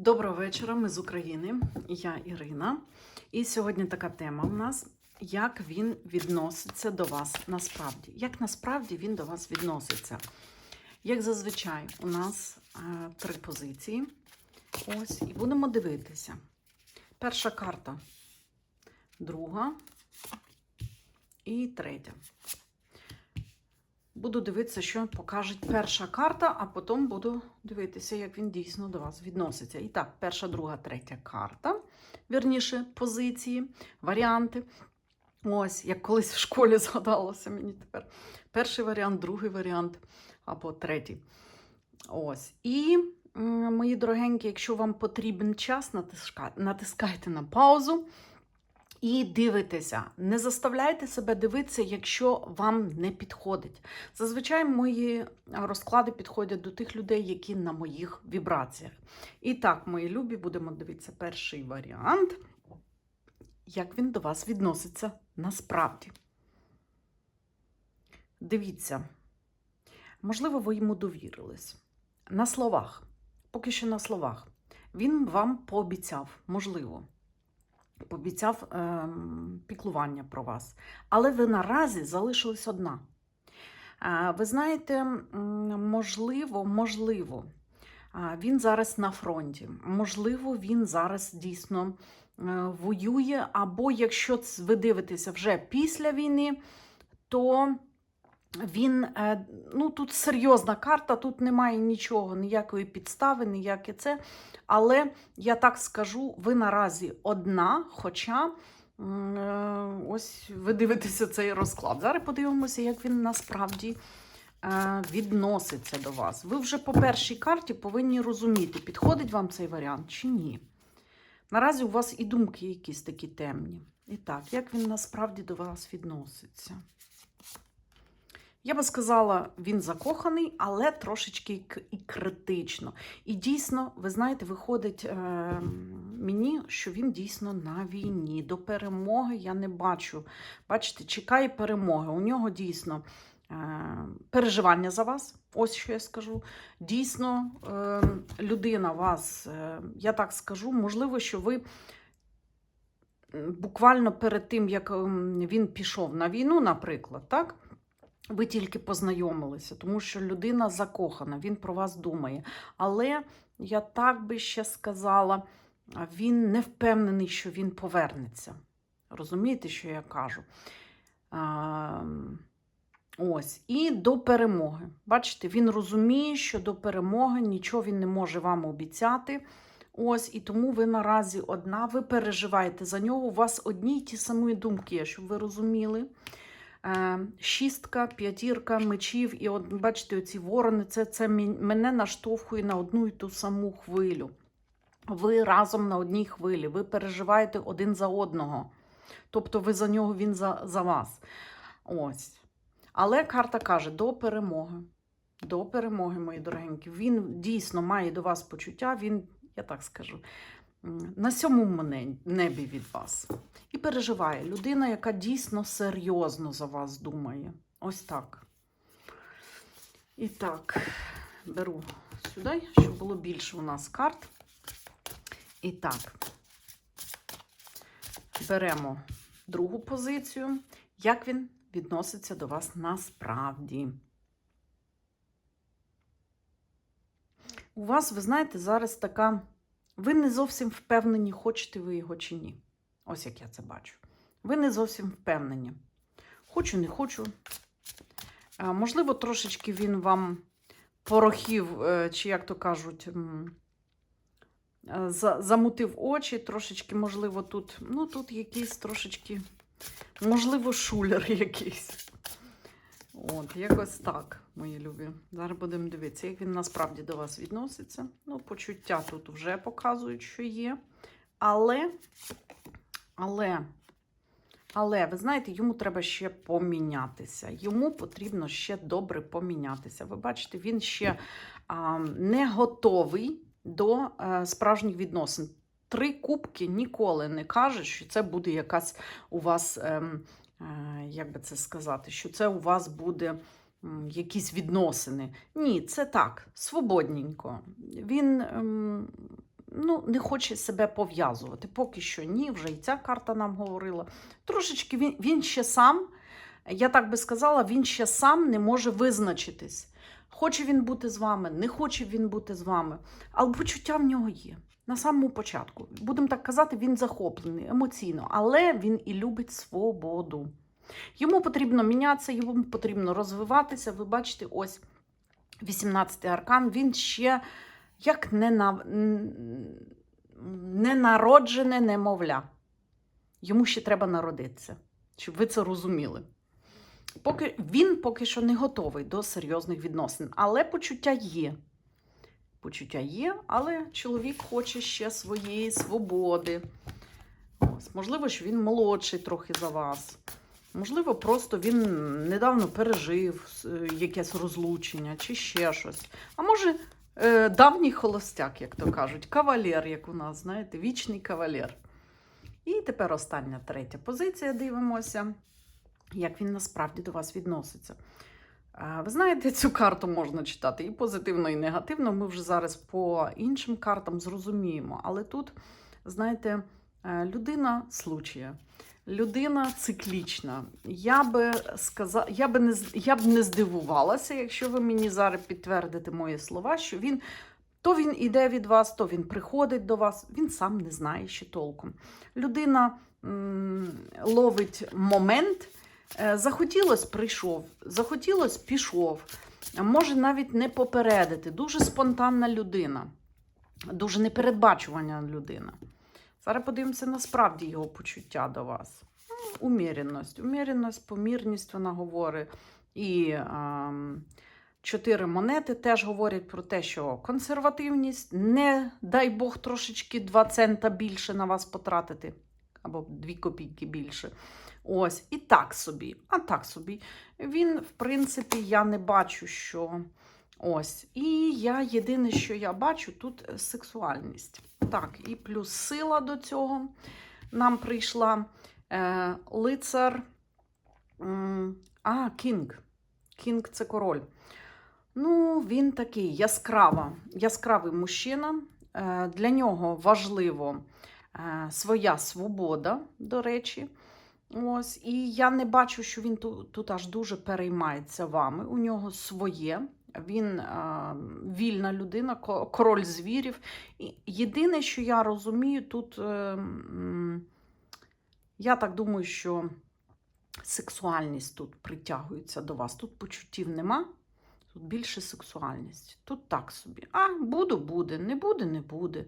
Доброго вечора, ми з України. Я Ірина. І сьогодні така тема у нас: як він відноситься до вас насправді. Як насправді він до вас відноситься? Як зазвичай, у нас е, три позиції. Ось, і будемо дивитися. Перша карта, друга і третя. Буду дивитися, що покаже перша карта, а потім буду дивитися, як він дійсно до вас відноситься. І так, перша, друга, третя карта. Вірніше, позиції, варіанти. Ось, як колись в школі згадалося мені тепер. Перший варіант, другий варіант або третій. Ось. І, мої дорогенькі, якщо вам потрібен час, натискайте на паузу. І дивитеся, не заставляйте себе дивитися, якщо вам не підходить. Зазвичай мої розклади підходять до тих людей, які на моїх вібраціях. І так, мої любі, будемо дивитися перший варіант, як він до вас відноситься насправді. Дивіться, можливо, ви йому довірились. На словах, поки що на словах, він вам пообіцяв, можливо пообіцяв е, піклування про вас. Але ви наразі залишились одна. Е, ви знаєте, можливо, можливо, він зараз на фронті. Можливо, він зараз дійсно е, воює, або якщо ви дивитеся вже після війни, то він, е, ну тут серйозна карта, тут немає нічого, ніякої підстави, ніяке це. Але я так скажу, ви наразі одна, хоча е, ось ви дивитеся цей розклад. Зараз подивимося, як він насправді е, відноситься до вас. Ви вже по першій карті повинні розуміти, підходить вам цей варіант чи ні. Наразі у вас і думки якісь такі темні. І так, як він насправді до вас відноситься? Я би сказала, він закоханий, але трошечки і критично. І дійсно, ви знаєте, виходить е, мені, що він дійсно на війні. До перемоги я не бачу. Бачите, чекає перемоги. У нього дійсно е, переживання за вас. Ось що я скажу. Дійсно, е, людина вас, е, я так скажу, можливо, що ви. Буквально перед тим, як він пішов на війну, наприклад, так? Ви тільки познайомилися, тому що людина закохана, він про вас думає. Але я так би ще сказала, він не впевнений, що він повернеться. Розумієте, що я кажу? А, ось. І до перемоги. Бачите, він розуміє, що до перемоги нічого він не може вам обіцяти. Ось, і тому ви наразі одна, ви переживаєте за нього. У вас одні й ті самі думки, щоб ви розуміли. Е, Шістка, п'ятірка мечів, і от бачите, оці ворони, це, це мене наштовхує на одну і ту саму хвилю. Ви разом на одній хвилі, ви переживаєте один за одного. Тобто ви за нього, він за, за вас. Ось. Але карта каже: до перемоги. До перемоги, мої дорогенькі. Він дійсно має до вас почуття, він, я так скажу, на сьомому небі від вас. І переживає людина, яка дійсно серйозно за вас думає. Ось так. І так, беру сюди, щоб було більше у нас карт. І так, беремо другу позицію. Як він відноситься до вас насправді? У вас, ви знаєте, зараз така. Ви не зовсім впевнені, хочете ви його чи ні. Ось як я це бачу. Ви не зовсім впевнені. Хочу, не хочу. Можливо, трошечки він вам порохів, е, чи як то кажуть, е, за- замутив очі, трошечки, можливо, тут, ну, тут якийсь трошечки, можливо, шулер якийсь. От, якось так, мої любі. Зараз будемо дивитися, як він насправді до вас відноситься. Ну, почуття тут вже показують, що є. Але, але, але, ви знаєте, йому треба ще помінятися. Йому потрібно ще добре помінятися. Ви бачите, він ще а, не готовий до е, справжніх відносин. Три кубки ніколи не кажуть, що це буде якась у вас, ем, як би це сказати, що це у вас буде якісь відносини. Ні, це так, свободненько. Він ем, ну, не хоче себе пов'язувати. Поки що ні, вже і ця карта нам говорила. Трошечки він, він ще сам, я так би сказала, він ще сам не може визначитись. Хоче він бути з вами, не хоче він бути з вами. Але почуття в нього є. На самому початку. Будемо так казати, він захоплений емоційно, але він і любить свободу. Йому потрібно мінятися, йому потрібно розвиватися. Ви бачите, ось 18-й аркан, він ще як нена... ненароджене немовля. Йому ще треба народитися, щоб ви це розуміли. Поки, він поки що не готовий до серйозних відносин, але почуття є. Почуття є, але чоловік хоче ще своєї свободи. Ось, можливо, що він молодший трохи за вас. Можливо, просто він недавно пережив е, якесь розлучення чи ще щось. А може, е, давній холостяк, як то кажуть, кавалер, як у нас, знаєте, вічний кавалер. І тепер остання третя позиція. Дивимося, як він насправді до вас відноситься. Ви знаєте, цю карту можна читати і позитивно, і негативно. Ми вже зараз по іншим картам зрозуміємо. Але тут, знаєте, е, людина случая. Людина циклічна. Я би сказала, я би не я б не здивувалася, якщо ви мені зараз підтвердите мої слова, що він то він іде від вас, то він приходить до вас. Він сам не знає ще толком. Людина м, ловить момент. Е, Захотілось, прийшов, захотілось, пішов. Може навіть не попередити. Дуже спонтанна людина, дуже непередбачувана людина. Зараз подивимося насправді його почуття до вас. Ну, Уміряність. Уміряність, помірність вона говорить. І ем, чотири монети теж говорять про те, що консервативність, не дай Бог трошечки 2 цента більше на вас потратити, або 2 копійки більше. Ось, і так собі, а так собі. Він, в принципі, я не бачу, що. Ось. І я єдине, що я бачу, тут е, сексуальність. Так, і плюс сила до цього нам прийшла. Е, лицар. А, кінг. Кінг це король. Ну, він такий яскрава, яскравий мужчина. Е, Для нього важливо своя свобода, до речі. Ось, і я не бачу, що він тут, тут аж дуже переймається вами. У нього своє. Він е, вільна людина, король звірів. І єдине, що я розумію, тут е, я так думаю, що сексуальність тут притягується до вас. Тут почуттів нема, тут більше сексуальність. Тут так собі. А, буду, буде, не буде, не буде.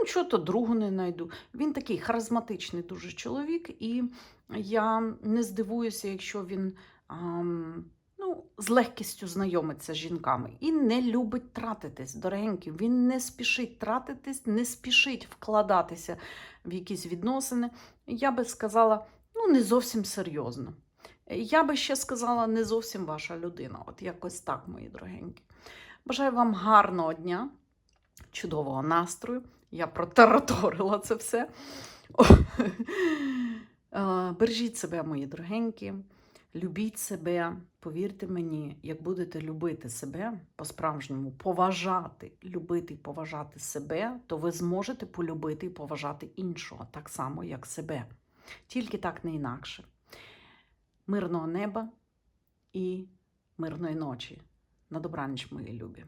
Нічого то другу не знайду. Він такий харизматичний дуже чоловік, і я не здивуюся, якщо він ам, ну, з легкістю знайомиться з жінками і не любить тратитись, дорогенькі. Він не спішить тратитись, не спішить вкладатися в якісь відносини. Я би сказала, ну, не зовсім серйозно. Я би ще сказала, не зовсім ваша людина. От якось так, мої дорогенькі. Бажаю вам гарного дня, чудового настрою. Я протараторила це все. Е, Бережіть себе, мої дорогенькі. Любіть себе, повірте мені, як будете любити себе по-справжньому, поважати, любити і поважати себе, то ви зможете полюбити і поважати іншого так само, як себе. Тільки так не інакше. Мирного неба і мирної ночі. На добраніч, мої любі.